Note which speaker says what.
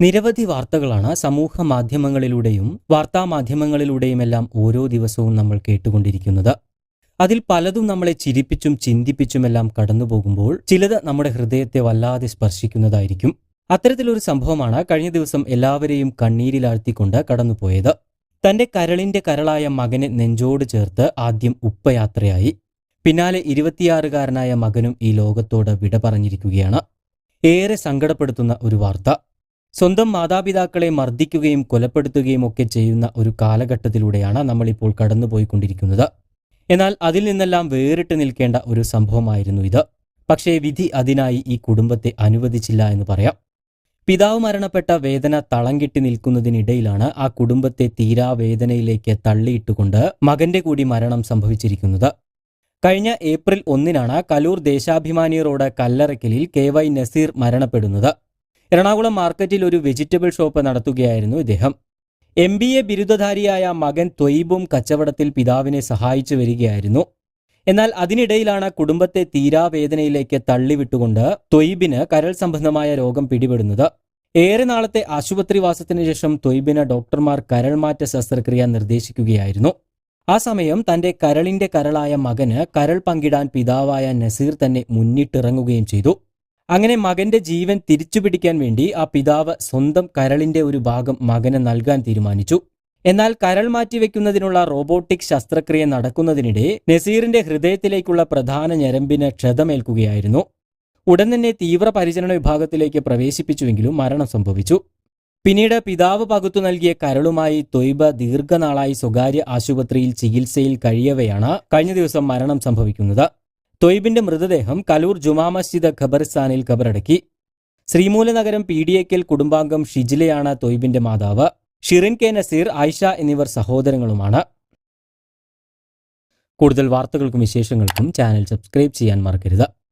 Speaker 1: നിരവധി വാർത്തകളാണ് സമൂഹ മാധ്യമങ്ങളിലൂടെയും വാർത്താ മാധ്യമങ്ങളിലൂടെയുമെല്ലാം ഓരോ ദിവസവും നമ്മൾ കേട്ടുകൊണ്ടിരിക്കുന്നത്. അതിൽ പലതും നമ്മളെ ചിരിപ്പിച്ചും ചിന്തിപ്പിച്ചുമെല്ലാം കടന്നുപോകുമ്പോൾ ചിലത് നമ്മുടെ ഹൃദയത്തെ വല്ലാതെ സ്പർശിക്കുന്നതായിരിക്കും. അത്തരത്തിലൊരു സംഭവമാണ് കഴിഞ്ഞ ദിവസം എല്ലാവരെയും കണ്ണീരിലാഴ്ത്തിക്കൊണ്ട് കടന്നുപോയത്. തന്റെ കരളിന്റെ കരളായ മകനെ നെഞ്ചോട് ചേർത്ത് ആദ്യം ഉപ്പയാത്രയായി. പിന്നാലെ ഇരുപത്തിയാറുകാരനായ മകനും ഈ ലോകത്തോട് വിട പറഞ്ഞിരിക്കുകയാണ് ഏറെ സങ്കടപ്പെടുത്തുന്ന ഒരു വാർത്ത. സ്വന്തം മാതാപിതാക്കളെ മർദ്ദിക്കുകയും കൊലപ്പെടുത്തുകയും ഒക്കെ ചെയ്യുന്ന ഒരു കാലഘട്ടത്തിലൂടെയാണ് നമ്മളിപ്പോൾ കടന്നുപോയിക്കൊണ്ടിരിക്കുന്നത്. എന്നാൽ അതിൽ നിന്നെല്ലാം വേറിട്ട് നിൽക്കേണ്ട ഒരു സംഭവമായിരുന്നു ഇത്. പക്ഷേ വിധി അതിനായി ഈ കുടുംബത്തെ അനുവദിച്ചില്ല എന്ന് പറയാം. പിതാവ് മരണപ്പെട്ട വേദന തളം കെട്ടി നിൽക്കുന്നതിനിടയിലാണ് ആ കുടുംബത്തെ തീരാവേദനയിലേക്ക് തള്ളിയിട്ടുകൊണ്ട് മകന്റെ കൂടി മരണം സംഭവിച്ചിരിക്കുന്നത്. കഴിഞ്ഞ ഏപ്രിൽ ഒന്നിനാണ് കലൂർ ദേശാഭിമാനി റോഡ് കല്ലറയ്ക്കലിൽ കെ വൈ നസീർ മരണപ്പെടുന്നത്. എറണാകുളം മാർക്കറ്റിൽ ഒരു വെജിറ്റബിൾ ഷോപ്പ് നടത്തുകയായിരുന്നു ഇദ്ദേഹം. എം ബി എ ബിരുദധാരിയായ മകൻ ത്വയ്ബും കച്ചവടത്തിൽ പിതാവിനെ സഹായിച്ചു വരികയായിരുന്നു. എന്നാൽ അതിനിടയിലാണ് കുടുംബത്തെ തീരാവേദനയിലേക്ക് തള്ളിവിട്ടുകൊണ്ട് ത്വയ്ബിന് കരൾ സംബന്ധമായ രോഗം പിടിപെടുന്നത്. ഏറെ നാളത്തെ ആശുപത്രിവാസത്തിന് ശേഷം ത്വയ്ബിന് ഡോക്ടർമാർ കരൾമാറ്റ ശസ്ത്രക്രിയ നിർദ്ദേശിക്കുകയായിരുന്നു. ആ സമയം തന്റെ കരളിന്റെ കരളായ മകന് കരൾ പങ്കിടാൻ പിതാവായ നസീർ തന്നെ മുന്നിട്ടിറങ്ങുകയും ചെയ്തു. അങ്ങനെ മകന്റെ ജീവൻ തിരിച്ചുപിടിക്കാൻ വേണ്ടി ആ പിതാവ് സ്വന്തം കരളിന്റെ ഒരു ഭാഗം മകന് നൽകാൻ തീരുമാനിച്ചു. എന്നാൽ കരൾ മാറ്റിവെക്കുന്നതിനുള്ള റോബോട്ടിക് ശസ്ത്രക്രിയ നടക്കുന്നതിനിടെ നസീറിന്റെ ഹൃദയത്തിലേക്കുള്ള പ്രധാന ഞരമ്പിന് ക്ഷതമേൽക്കുകയായിരുന്നു. ഉടൻ തന്നെ തീവ്രപരിചരണ വിഭാഗത്തിലേക്ക് പ്രവേശിപ്പിച്ചുവെങ്കിലും മരണം സംഭവിച്ചു. പിന്നീട് പിതാവ് പകുത്തു നൽകിയ കരളുമായി തൊയ്ബ ദീർഘനാളായി സ്വകാര്യ ആശുപത്രിയിൽ ചികിത്സയിൽ കഴിയവെയാണ് കഴിഞ്ഞ ദിവസം മരണം സംഭവിക്കുന്നത്. തൊയ്ബിന്റെ മൃതദേഹം കലൂർ ജുമാ മസ്ജിദ് ഖബർസ്ഥാനിൽ ഖബറടക്കി ശ്രീമൂലനഗരം പി ഡി എക്കൽ കുടുംബാംഗം ഷിജിലയാണ് തൊയ്ബിന്റെ മാതാവ്. ഷിറിൻ കെ നസീർ ആയിഷ എന്നിവർ സഹോദരങ്ങളുമാണ്. കൂടുതൽ വാർത്തകൾക്കും വിശേഷങ്ങൾക്കും ചാനൽ സബ്സ്ക്രൈബ് ചെയ്യാൻ മറക്കരുത്.